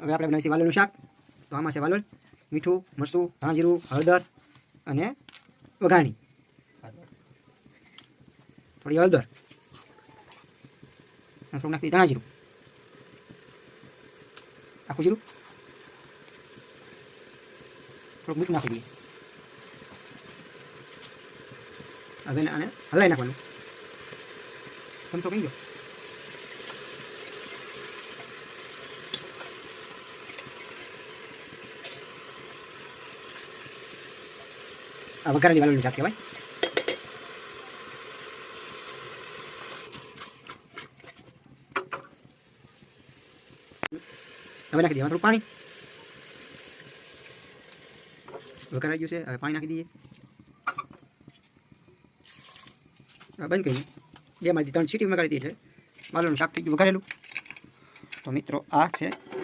હવે આપણે બનાવીશું વાલોળનું શાક. તો આમાં છે વાલોળ મીઠું, મરચું, ધાણાજીરું, હળદર અને વઘાણી. થોડી હળદર. થોડું નાખી ધાણાજીરું. આખું જીરું. થોડુંક મીઠું નાખી દઈએ. હવે આને હલાવી નાખવાનું. ચમચો કહી ગયો આ વઘારેલી વાલોળનું શાક કહેવાય હવે નાખી દેવાનું થોડું પાણી વઘારાઈ ગયું છે હવે પાણી નાખી દઈએ બંધ કરી બે માંથી ત્રણ સીટી વગાડી દઈએ છે વાલોળનું શાક થઈ ગયું વઘારેલું તો મિત્રો આ છે